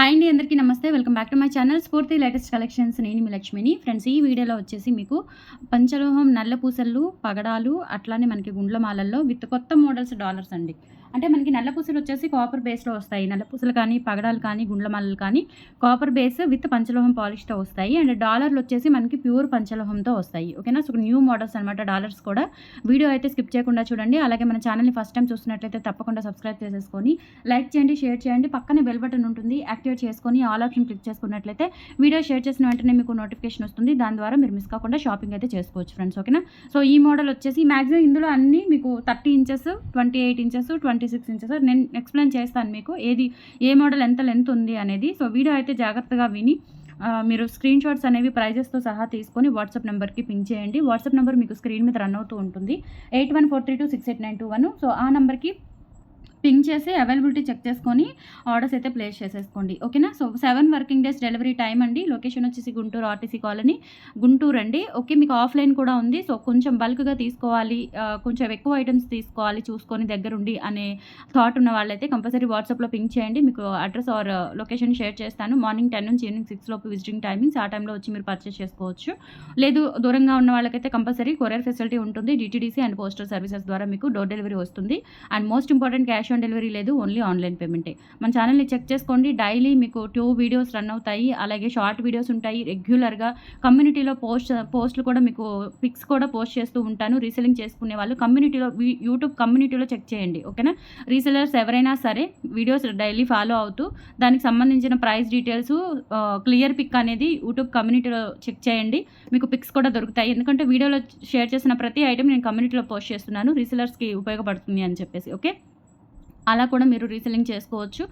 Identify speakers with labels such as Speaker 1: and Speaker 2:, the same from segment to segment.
Speaker 1: Hi అండి అందరికీ నమస్తే. Welcome back to my channel Spoorthi latest collections నేను మీ లక్ష్మిని. ఫ్రెండ్స్ ఈ వీడియోలో వచ్చేసి మీకు పంచలోహం నల్ల పూసలు పగడాలు అట్లానే మనకి గుండ్ల మాలల్లో విత్ కొత్త మోడల్స్ డాలర్స్ అండి. అంటే మనకి నల్ల పూసలు వచ్చేసి కాపర్ బేస్లో వస్తాయి. నల్ల పూసలు కానీ పగడాలు కానీ గుండ్లమల్లలు కానీ కాపర్ బేస్ విత్ పంచలోహం పాలిష్తో వస్తాయి. అండ్ డాలర్లు వచ్చేసి మనకి ప్యూర్ పంచలోహంతో వస్తాయి. ఓకేనా సో న్యూ మోడల్స్ అనమాట డాలర్స్ కూడా. వీడియో అయితే స్కిప్ చేయకుండా చూడండి. అలాగే మన ఛానల్ని ఫస్ట్ టైం చూస్తున్నట్లయితే తప్పకుండా సబ్స్క్రైబ్ చేసేసుకొని లైక్ చేయండి షేర్ చేయండి. పక్కనే బెల్ బటన్ ఉంటుంది. యాక్టివేట్ చేసుకొని ఆల్ ఆప్షన్ క్లిక్ చేసుకున్నట్లయితే వీడియో షేర్ చేసిన వెంటనే మీకు నోటిఫికేషన్ వస్తుంది. దాని ద్వారా మీరు మిస్ కాకుండా షాపింగ్ అయితే చేసుకోవచ్చు ఫ్రెండ్స్ ఓకేనా సో ఈ మోడల్ వచ్చేసి మ్యాక్సిమం ఇందులో అన్ని మీకు thirty inches twenty eight inches twenty six inches. నేను ఎక్స్ప్లెయిన్ చేస్తాను మీకు ఏది ఏ మోడల్ ఎంత లెంత్ ఉంది అనేది. సో వీడియో అయితే జాగ్రత్తగా విని మీరు స్క్రీన్ షాట్స్ అనేవి ప్రైజెస్తో సహా తీసుకొని వాట్సాప్ నెంబర్కి పింక్ చేయండి. వాట్సాప్ నెంబర్ మీకు స్క్రీన్ మీద రన్ అవుతూ ఉంటుంది. Eight one four three two six eight nine two one. So ఆ నెంబర్కి పింక్ చేసి అవైలబిలిటీ చెక్ చేసుకొని ఆర్డర్స్ అయితే ప్లేస్ చేసేసుకోండి. ఓకేనా? So seven working days delivery time అండి. లొకేషన్ వచ్చేసి గుంటూరు ఆర్టీసీ కాలనీ గుంటూరు అండి. ఓకే మీకు ఆఫ్లైన్ కూడా ఉంది. సో కొంచెం బల్క్గా తీసుకోవాలి. కొంచెం ఎక్కువ ఐటమ్స్ తీసుకోవాలి చూసుకొని దగ్గరుండి అనే థాట్ ఉన్న వాళ్ళైతే కంపల్సరీ వాట్సాప్లో పింక్ చేయండి. మీకు అడ్రస్ ఆర్ లొకేషన్ షేర్ చేస్తాను. మార్నింగ్ టెన్ నుంచి ఈవినింగ్ సిక్స్ లోపు విజిటింగ్ టైమింగ్స్ ఆ టైంలో వచ్చి మీరు పర్చేస్ చేసుకోవచ్చు. లేదు దూరంగా ఉన్న వాళ్ళకైతే కంపల్సరీ కొరియర్ ఫెసిలిటీ ఉంటుంది. డిటీడీసీ అండ్ పోస్టల్ సర్వీసెస్ ద్వారా మీకు డోర్ డెలివరీ వస్తుంది. And most important cash on delivery లేదు ఓన్లీ ఆన్లైన్ పేమెంటే. మన ఛానల్ని చెక్ చేసుకోండి. డైలీ మీకు టూ వీడియోస్ రన్ అవుతాయి అలాగే షార్ట్ వీడియోస్ ఉంటాయి. రెగ్యులర్గా కమ్యూనిటీలో పోస్ట్ పోస్టులు కూడా మీకు పిక్స్ కూడా పోస్ట్ చేస్తూ ఉంటాను. రీసెలింగ్ చేసుకునే వాళ్ళు కమ్యూనిటీలో యూట్యూబ్ కమ్యూనిటీలో చెక్ చేయండి ఓకేనా? రీసెలర్స్ ఎవరైనా సరే వీడియోస్ డైలీ ఫాలో అవుతూ దానికి సంబంధించిన ప్రైస్ డీటెయిల్స్ క్లియర్ పిక్ అనేది యూట్యూబ్ కమ్యూనిటీలో చెక్ చేయండి. మీకు పిక్స్ కూడా దొరుకుతాయి. ఎందుకంటే వీడియోలో షేర్ చేసిన ప్రతి ఐటెం నేను కమ్యూనిటీలో పోస్ట్ చేస్తున్నాను. రీసెలర్స్కి ఉపయోగపడుతుంది అని చెప్పేసి ఓకే? అలా కూడా మీరు రీసెలింగ్ చేసుకోవచ్చు.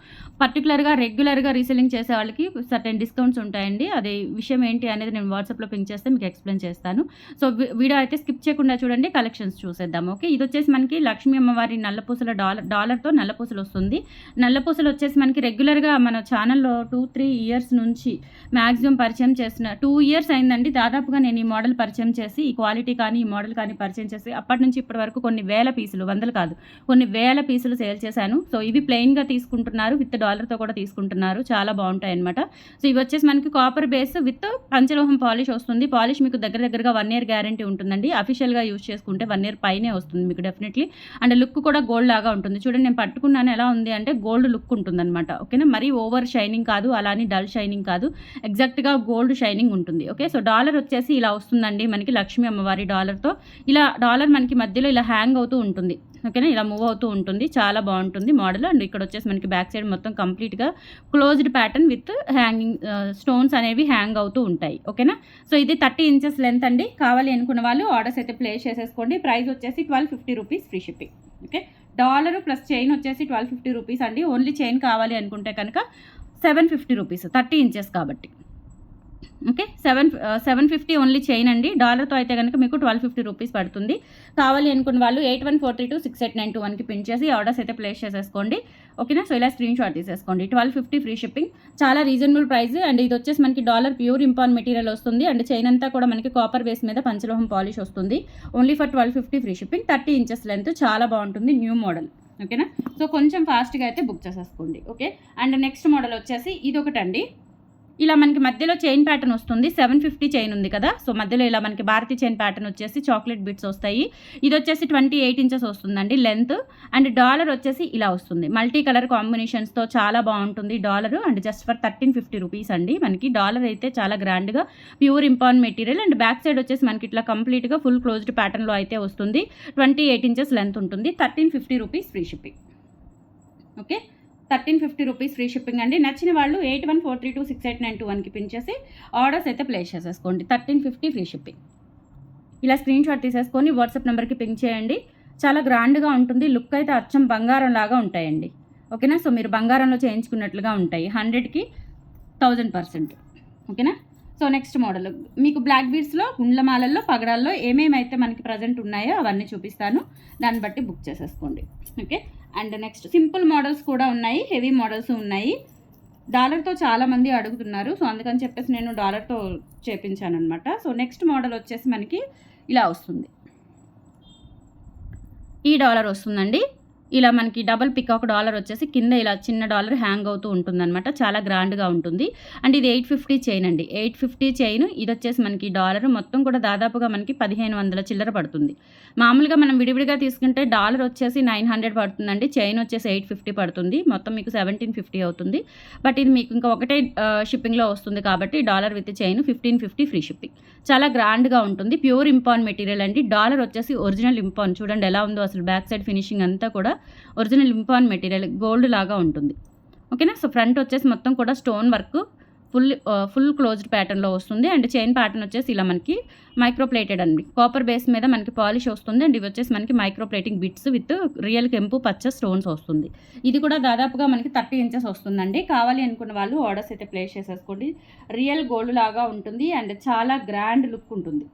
Speaker 1: పర్టికులర్గా రెగ్యులర్గా రీసెలింగ్ చేసే వాళ్ళకి సర్టెన్ డిస్కౌంట్స్ ఉంటాయండి. అది విషయం ఏంటి అనేది నేను వాట్సాప్లో పింక్ చేస్తే మీకు ఎక్స్ప్లెయిన్ చేస్తాను. సో వీడియో అయితే స్కిప్ చేయకుండా చూడండి కలెక్షన్స్ చూసేద్దాం. ఓకే ఇది వచ్చేసి మనకి లక్ష్మీ అమ్మవారి నల్లపూసల డాలర్ డాలర్తో నల్లపూసలు వస్తుంది. నల్లపూసలు వచ్చేసి మనకి రెగ్యులర్గా మన ఛానల్లో టూ త్రీ ఇయర్స్ నుంచి మ్యాక్సిమం పరిచయం చేసిన టూ ఇయర్స్ అయిందండి. దాదాపుగా నేను ఈ మోడల్ పరిచయం చేసి ఈ క్వాలిటీ కానీ ఈ మోడల్ కానీ పరిచయం చేసి అప్పటి నుంచి ఇప్పటి వరకు కొన్ని వేల పీసులు వందలు కాదు కొన్ని వేల పీసులు సేల్ చేశాను. సో ఇవి ప్లెయిన్గా తీసుకుంటున్నారు విత్ డాలర్తో కూడా తీసుకుంటున్నారు. చాలా బాగుంటాయి అనమాట సో ఇవి వచ్చేసి మనకి కాపర్ బేస్ విత్ పంచలోహం పాలిష్ వస్తుంది. పాలిష్ మీకు దగ్గర దగ్గరగా వన్ ఇయర్ గ్యారంటీ ఉంటుందండి. అఫీషియల్గా యూస్ చేసుకుంటే వన్ ఇయర్ పైనే వస్తుంది మీకు డెఫినెట్లీ అండ్ లుక్ కూడా గోల్డ్ లాగా ఉంటుంది. చూడండి నేను పట్టుకున్నాను ఎలా ఉంది అంటే గోల్డ్ లుక్ ఉంటుందన్నమాట. ఓకేనా మరీ ఓవర్ షైనింగ్ కాదు అలానే డల్ షైనింగ్ కాదు. ఎగ్జాక్ట్గా గోల్డ్ షైనింగ్ ఉంటుంది. ఓకే సో డాలర్ వచ్చేసి ఇలా వస్తుందండి మనకి లక్ష్మీ అమ్మవారి డాలర్తో ఇలా డాలర్ మనకి మధ్యలో ఇలా హ్యాంగ్ అవుతూ ఉంటుంది. ఓకేనా? ఇలా మూవ్ అవుతూ ఉంటుంది. చాలా బాగుంటుంది మోడల్. అండ్ ఇక్కడ వచ్చేసి మనకి బ్యాక్ సైడ్ మొత్తం కంప్లీట్గా closed pattern with hanging stones అనేవి హ్యాంగ్ అవుతూ ఉంటాయి. ఓకేనా? సో ఇది థర్టీ ఇంచెస్ లెంత్ అండి. కావాలి అనుకున్న వాళ్ళు ఆర్డర్స్ అయితే ప్లేస్ చేసేసుకోండి. ప్రైస్ వచ్చేసి twelve fifty rupees free shipping. Okay? Dollar plus chain వచ్చేసి ట్వెల్వ్ ఫిఫ్టీ రూపీస్ అండి. ఓన్లీ చైన్ కావాలి అనుకుంటే కనుక seven fifty rupees. Thirty inches కాబట్టి. Okay? Seven seven fifty only chain అండి. డాలర్తో అయితే కనుక మీకు ట్వెల్వ్ ఫిఫ్టీ రూపీస్ పడుతుంది. కావాలి అనుకున్న వాళ్ళు eight one four three two six eight nine two వన్కి పిన్ చేసి ఆర్డర్స్ అయితే ప్లేస్ చేసేసుకోండి. ఓకేనా? సో ఇలా స్క్రీన్ షాట్ తీసేసుకోండి. Twelve fifty free shipping. చాలా రీజనబుల్ ప్రైస్ అండ్ ఇది వచ్చేసి మనకి డాలర్ ప్యూర్ ఇంపాన్ మెటీరియల్ వస్తుంది. అండ్ చైన్ అంతా కూడా మనకి కాపర్ బేస్ మీద పంచలోహం పాలిష్ వస్తుంది. Only for twelve fifty free shipping. Thirty inches length చాలా బాగుంటుంది. New model. ఓకేనా? సో కొంచెం ఫాస్ట్గా అయితే బుక్ చేసేసుకోండి. ఓకే? అండ్ నెక్స్ట్ మోడల్ వచ్చేసి ఇది ఒకటండి ఇలా మనకి మధ్యలో చైన్ ప్యాటర్న్ వస్తుంది. సెవెన్ ఫిఫ్టీ చైన్ ఉంది కదా. సో మధ్యలో ఇలా మనకి భారతీ చైన్ ప్యాటర్న్ వచ్చేసి చాక్లెట్ బిట్స్ వస్తాయి. ఇది వచ్చేసి ట్వంటీ ఎయిట్ ఇంచెస్ వస్తుందండి లెంత్. అండ్ డాలర్ వచ్చేసి ఇలా వస్తుంది. మల్టీ కలర్ కాంబినేషన్స్తో చాలా బాగుంటుంది dollar. And just for thirteen fifty rupees అండి. మనకి డాలర్ అయితే చాలా గ్రాండ్గా pure impon material. And back side వచ్చేసి మనకి ఇట్లా కంప్లీట్గా ఫుల్ క్లోజ్డ్ ప్యాటర్న్లో అయితే వస్తుంది. ట్వంటీ ఎయిట్ ఇంచెస్ లెంత్ ఉంటుంది. Thirteen fifty rupees free shipping. Okay? Thirteen fifty rupees free shipping అండి. నచ్చిన వాళ్ళు eight one four three two six eight nine two వన్కి పిన్ చేసి ఆర్డర్స్ అయితే ప్లేస్ చేసేసుకోండి. Thirteen fifty free shipping. ఇలా screen shot తీసేసుకొని వాట్సాప్ నెంబర్కి పింక్ చేయండి. చాలా గ్రాండ్గా ఉంటుంది. లుక్ అయితే అచ్చం బంగారం లాగా ఉంటాయండి. ఓకేనా? సో మీరు బంగారంలో చేయించుకున్నట్లుగా ఉంటాయి. హండ్రెడ్కి థౌజండ్ పర్సెంట్. ఓకేనా? So next model. మీకు బ్లాక్ బీడ్స్లో గుండ్లమాలల్లో పగడాల్లో ఏమేమైతే మనకి ప్రజెంట్ ఉన్నాయో అవన్నీ చూపిస్తాను. దాన్ని బట్టి బుక్ చేసేసుకోండి. Okay? And next simple models కూడా ఉన్నాయి హెవీ మోడల్స్ ఉన్నాయి. డాలర్తో చాలామంది అడుగుతున్నారు సో అందుకని చెప్పేసి నేను డాలర్తో చేపించాను అనమాట సో నెక్స్ట్ మోడల్ వచ్చేసి మనకి ఇలా వస్తుంది. ఈ డాలర్ వస్తుందండి. ఇలా మనకి డబల్ పికాక్ డాలర్ వచ్చేసి కింద ఇలా చిన్న డాలర్ హ్యాంగ్ అవుతూ ఉంటుందన్నమాట. చాలా గ్రాండ్గా ఉంటుంది. అండ్ ఇది ఎయిట్ ఫిఫ్టీ చైన్ అండి. ఎయిట్ ఫిఫ్టీ చైన్ ఇది వచ్చేసి మనకి డాలర్. మొత్తం కూడా దాదాపుగా మనకి పదిహేను వందల చిల్లర పడుతుంది. మామూలుగా మనం విడివిడిగా తీసుకుంటే డాలర్ వచ్చేసి నైన్ హండ్రెడ్ పడుతుందండి. చైన్ వచ్చేసి ఎయిట్ ఫిఫ్టీ పడుతుంది. మొత్తం మీకు సెవెంటీన్ ఫిఫ్టీ అవుతుంది. బట్ ఇది మీకు ఇంకా ఒకటే షిప్పింగ్లో వస్తుంది కాబట్టి dollar with chain fifteen fifty free shipping. చాలా గ్రాండ్గా ఉంటుంది. ప్యూర్ ఇంపాన్ మెటీరియల్ అండి. డాలర్ వచ్చేసి ఒరిజినల్ ఇంపాన్. చూడండి ఎలా ఉందో అసలు బ్యాక్ సైడ్ ఫినిషింగ్ అంతా కూడా. ఒరిజినల్ ఇంపాన్ మెటీరియల్ గోల్డ్ లాగా ఉంటుంది. ఓకేనా? సో ఫ్రంట్ వచ్చేసి మొత్తం కూడా stone work full full closed ప్యాటర్న్లో వస్తుంది. అండ్ చైన్ ప్యాటర్న్ వచ్చేసి ఇలా మనకి మైక్రోప్లేటెడ్ అండి. కాపర్ బేస్ మీద మనకి పాలిష్ వస్తుంది. అండ్ ఇవి వచ్చేసి మనకి మైక్రోప్లేటింగ్ బిట్స్ విత్ రియల్ కెంపు పచ్చ స్టోన్స్ వస్తుంది. ఇది కూడా దాదాపుగా మనకి థర్టీ ఇంచెస్ వస్తుందండి. కావాలి అనుకున్న వాళ్ళు ఆర్డర్స్ అయితే ప్లేస్ చేసేసుకోండి. రియల్ గోల్డ్ లాగా ఉంటుంది. అండ్ చాలా గ్రాండ్ లుక్ ఉంటుంది.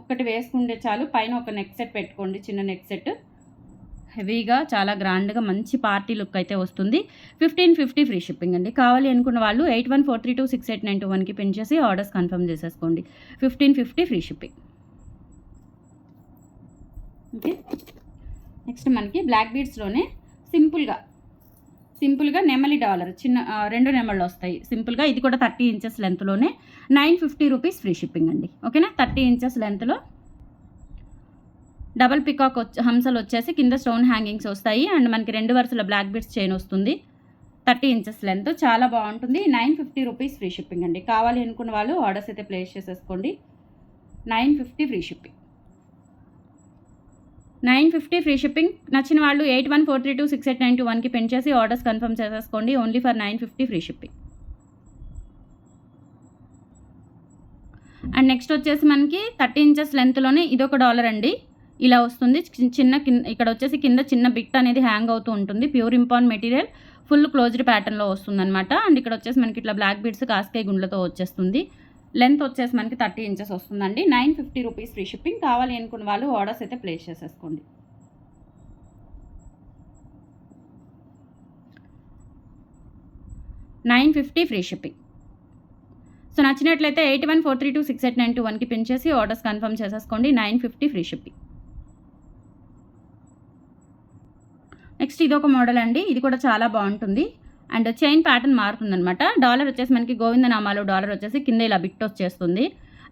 Speaker 1: ఒక్కటి వేసుకుంటే చాలు. పైన ఒక నెక్ సెట్ పెట్టుకోండి. చిన్న నెక్ సెట్. హెవీగా చాలా గ్రాండ్గా మంచి పార్టీ లుక్ అయితే వస్తుంది. ఫిఫ్టీన్ ఫిఫ్టీ ఫ్రీ షిప్పింగ్ అండి. కావాలి అనుకున్న వాళ్ళు eight one four three two six eight nine two వన్కి పిన్ చేసి ఆర్డర్స్ కన్ఫర్మ్ చేసేసుకోండి. Fifteen fifty free shipping. Okay. Next మనకి బ్లాక్ బీడ్స్లోనే సింపుల్గా సింపుల్గా నెమలి డాలర్ చిన్న రెండు నెమళ్ళు వస్తాయి. సింపుల్గా ఇది కూడా thirty inches లెంత్లోనే nine fifty rupees free shipping అండి. ఓకేనా? థర్టీ ఇంచెస్ లెంత్లో డబల్ పికాక్ హంసలు వచ్చేసి కింద స్టోన్ హ్యాంగింగ్స్ వస్తాయి అండ్ మనకి రెండు వరుసల బ్లాక్ బిట్స్ చైన్ వస్తుంది. థర్టీ ఇంచెస్ లెంత్ చాలా బాగుంటుంది. Nine fifty rupees free shipping అండి. కావాలి అనుకున్న వాళ్ళు ఆర్డర్స్ అయితే ప్లేస్ చేసేసుకోండి. Nine fifty free shipping. Nine fifty free shipping. నచ్చిన వాళ్ళు eight one four three two six eight nine two వన్కి పెన్ చేసి ఆర్డర్స్ కన్ఫర్మ్ చేసేసుకోండి. Only for nine fifty free shipping. And next వచ్చేసి మనకి థర్టీ ఇంచెస్ లెంత్లోనే ఇదొక dollar అండి. ఇలా వస్తుంది. చిన్న కింద ఇక్కడ వచ్చేసి కింద చిన్న బిట్ అనేది హ్యాంగ్ అవుతూ ఉంటుంది. Pure impon material full closed ప్యాటర్న్లో వస్తుంది అనమాట అండ్ ఇక్కడ వచ్చేసి మనకి ఇట్లా బ్లాక్ బీడ్స్ కాస్కాయ గుండ్లతో వచ్చేస్తుంది. లెంత్ వచ్చేసి మనకి థర్టీ ఇంచెస్ వస్తుందండి. Nine fifty rupees free shipping. కావాలి అనుకున్న వాళ్ళు ఆర్డర్స్ అయితే ప్లేస్ చేసేసుకోండి. Nine fifty free shipping. So నచ్చినట్లయితే eight one four three two six eight nine two వన్కి పిన్ చేసి ఆర్డర్స్ కన్ఫర్మ్ చేసేసుకోండి. Nine fifty free shipping. Next ఇది ఒక మోడల్ అండి. ఇది కూడా చాలా బాగుంటుంది. అండ్ చైన్ ప్యాటర్న్ మారుతుందనమాట డాలర్ వచ్చేసి మనకి గోవిందనామాలు డాలర్ వచ్చేసి కింద ఇలా బిట్ వచ్చేస్తుంది.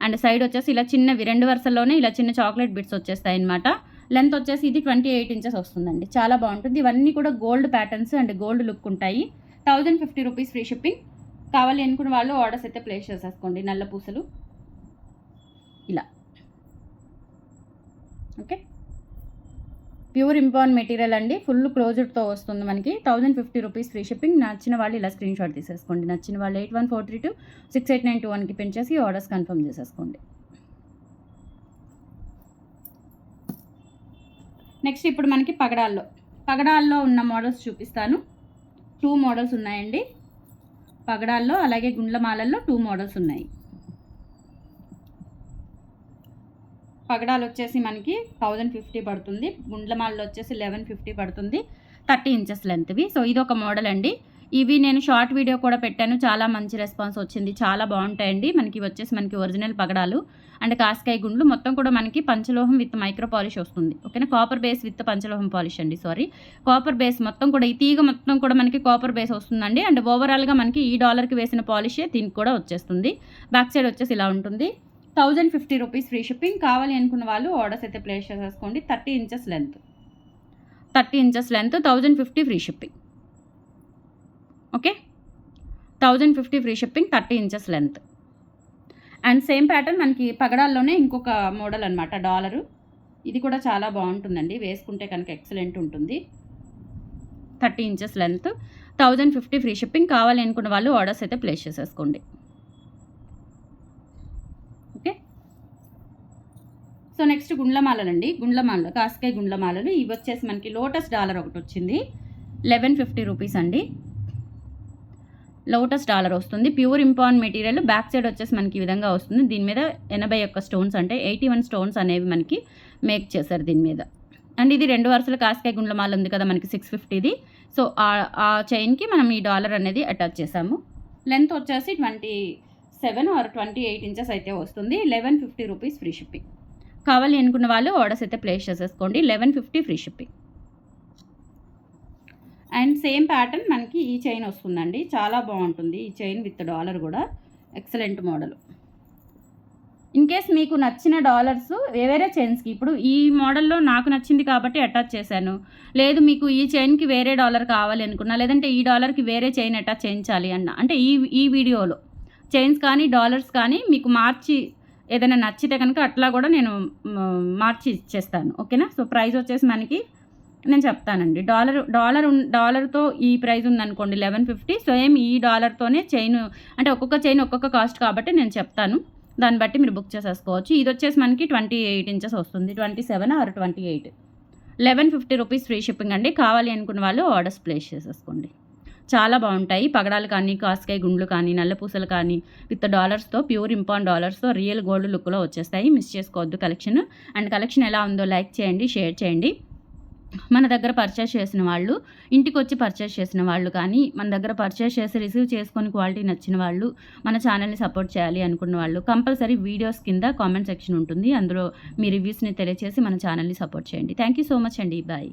Speaker 1: అండ్ సైడ్ వచ్చేసి ఇలా చిన్నవి రెండు వరుసల్లోనే ఇలా చిన్న చాక్లెట్ బిట్స్ వచ్చేస్తాయి అనమాట లెంత్ వచ్చేసి ఇది ట్వంటీ ఎయిట్ ఇంచెస్ వస్తుందండి. చాలా బాగుంటుంది. ఇవన్నీ కూడా gold patterns and gold look ఉంటాయి. Thousand fifty rupees free shipping. కావాలి అనుకున్న వాళ్ళు ఆర్డర్స్ అయితే ప్లేస్ చేసేసుకోండి. నల్ల పూసలు. ఇలా. ఓకే. ప్యూర్ ఇంపాన్ మెటీరియల్ అండి. ఫుల్ క్లోజ్డ్తో వస్తుంది మనకి. Thousand fifty rupees free shipping. నచ్చిన వాళ్ళు ఇలా స్క్రీన్ షాట్ తీసేసుకోండి. నచ్చిన వాళ్ళు eight one four three two six eight nine two వన్కి పెంచేసి ఆర్డర్స్ కన్ఫర్మ్ చేసేసుకోండి. నెక్స్ట్ ఇప్పుడు మనకి పగడాల్లో. పగడాల్లో ఉన్న మోడల్స్ చూపిస్తాను. టూ మోడల్స్ ఉన్నాయండి. పగడాల్లో అలాగే గుండ్లమాలల్లో టూ మోడల్స్ ఉన్నాయి. పగడాలు వచ్చేసి మనకి థౌజండ్ ఫిఫ్టీ పడుతుంది. గుండ్లమాలలో వచ్చేసి లెవెన్ ఫిఫ్టీ పడుతుంది. థర్టీ ఇంచెస్ లెంత్వి. సో ఇది ఒక మోడల్ అండి. ఇవి నేను షార్ట్ వీడియో కూడా పెట్టాను. చాలా మంచి రెస్పాన్స్ వచ్చింది. చాలా బాగుంటాయండి. మనకి వచ్చేసి మనకి ఒరిజినల్ పగడాలు. అండ్ కాస్కాయ గుండ్లు. మొత్తం కూడా మనకి పంచలోహం విత్ మైక్రో పాలిష్ వస్తుంది. ఓకేనా? కాపర్ బేస్ విత్ పంచలోహం పాలిష్ అండి. సారీ. కాపర్ బేస్ మొత్తం కూడా ఈ తీగ మొత్తం కూడా మనకి కాపర్ బేస్ వస్తుందండి. అండ్ ఓవరాల్గా మనకి ఈ డాలర్కి వేసిన పాలిషే దీనికి కూడా వచ్చేస్తుంది. బ్యాక్ సైడ్ వచ్చేసి ఇలా ఉంటుంది. Thousand fifty rupees free shipping. కావాలి అనుకున్న వాళ్ళు ఆర్డర్స్ అయితే ప్లేస్ చేసేసుకోండి thirty inches length. Thirty inches length thousand fifty free shipping. Okay? Thousand fifty free shipping thirty inches length. And same pattern మనకి పగడాల్లోనే ఇంకొక మోడల్ అనమాట డాలరు. ఇది కూడా చాలా బాగుంటుందండి. వేసుకుంటే కనుక ఎక్సలెంట్ ఉంటుంది. Thirty inches length thousand fifty free shipping. కావాలి అనుకున్న వాళ్ళు ఆర్డర్స్ అయితే ప్లేస్ చేసేసుకోండి ఓకే సో నెక్స్ట్ గుండ్లమాలలు అండి గుండ్లమాలలు కాస్కాయ గుండ్లమాలలు. ఇవి వచ్చేసి మనకి లోటస్ డాలర్ ఒకటి వచ్చింది. లెవెన్ ఫిఫ్టీ రూపీస్ అండి. లోటస్ డాలర్ వస్తుంది. Pure ఇంపాన్ material. బ్యాక్ సైడ్ వచ్చేసి మనకి ఈ విధంగా వస్తుంది. దీని మీద ఎనభై ఒక్క స్టోన్స్ అంటే ఎయిటీ వన్ స్టోన్స్ అనేవి మనకి మేక్ చేశారు దీని మీద. అండ్ ఇది రెండు వరుసల కాస్కాయ గుండ్లమాల ఉంది కదా మనకి సిక్స్ ఫిఫ్టీది. సో ఆ చైన్కి మనం ఈ డాలర్ అనేది అటాచ్ చేసాము లెంత్ వచ్చేసి twenty seven or twenty eight inches అయితే వస్తుంది. Eleven fifty rupees free shipping. కావాలి అనుకున్న వాళ్ళు ఆర్డర్స్ అయితే ప్లేస్ చేసేసుకోండి. Eleven fifty free shipping and same pattern మనకి ఈ చైన్ వస్తుందండి. చాలా బాగుంటుంది ఈ చైన్ విత్ డాలర్ కూడా. Excellent model. ఇన్ కేస్ మీకు నచ్చిన డాలర్స్ వేరే చైన్స్కి ఇప్పుడు ఈ మోడల్లో నాకు నచ్చింది కాబట్టి అటాచ్ చేశాను. లేదు మీకు ఈ చైన్కి వేరే డాలర్ కావాలి అనుకున్నా లేదంటే ఈ డాలర్కి వేరే చైన్ అటాచ్ చేయించాలి అన్న. అంటే ఈ ఈ వీడియోలో చైన్స్ కానీ డాలర్స్ కానీ మీకు మార్చి ఏదైనా నచ్చితే కనుక అట్లా కూడా నేను మార్చి ఇచ్చేస్తాను. ఓకేనా? సో ప్రైస్ వచ్చేసి మనకి నేను చెప్తానండి. డాలర్ డాలర్ డాలర్తో ఈ ప్రైస్ ఉందనుకోండి లెవెన్ ఫిఫ్టీ. సేమ్ ఈ డాలర్తోనే చైన్ అంటే ఒక్కొక్క చైన్ ఒక్కొక్క కాస్ట్ కాబట్టి నేను చెప్తాను. దాన్ని బట్టి మీరు బుక్ చేసేసుకోవచ్చు. ఇది వచ్చేసి మనకి ట్వంటీ ఎయిట్ ఇంచెస్ వస్తుంది. Twenty seven or twenty eight. Eleven fifty rupees free shipping అండి. కావాలి అనుకున్న వాళ్ళు ఆర్డర్స్ ప్లేస్ చేసేసుకోండి. చాలా బాగుంటాయి. పగడాలు కానీ కాస్కాయ గుండ్లు కానీ నల్ల పూసలు కానీ విత్ డాలర్స్తో ప్యూర్ ఇంపాన్ డాలర్స్తో రియల్ గోల్డ్ లుక్లో వచ్చేస్తాయి. మిస్ చేసుకోవద్దు కలెక్షన్ అండ్ కలెక్షన్ ఎలా ఉందో లైక్ చేయండి షేర్ చేయండి. మన దగ్గర పర్చేస్ చేసిన వాళ్ళు ఇంటికి వచ్చి పర్చేస్ చేసిన వాళ్ళు కానీ మన దగ్గర పర్చేస్ చేసి రిసీవ్ చేసుకొని క్వాలిటీ నచ్చిన వాళ్ళు మన ఛానల్ని సపోర్ట్ చేయాలి అనుకున్న వాళ్ళు కంపల్సరీ వీడియోస్ కింద కామెంట్ సెక్షన్ ఉంటుంది. అందులో మీ రివ్యూస్ని తెలియచేసి మన ఛానల్ని సపోర్ట్ చేయండి. థ్యాంక్ యూ సో మచ్ అండి. బాయ్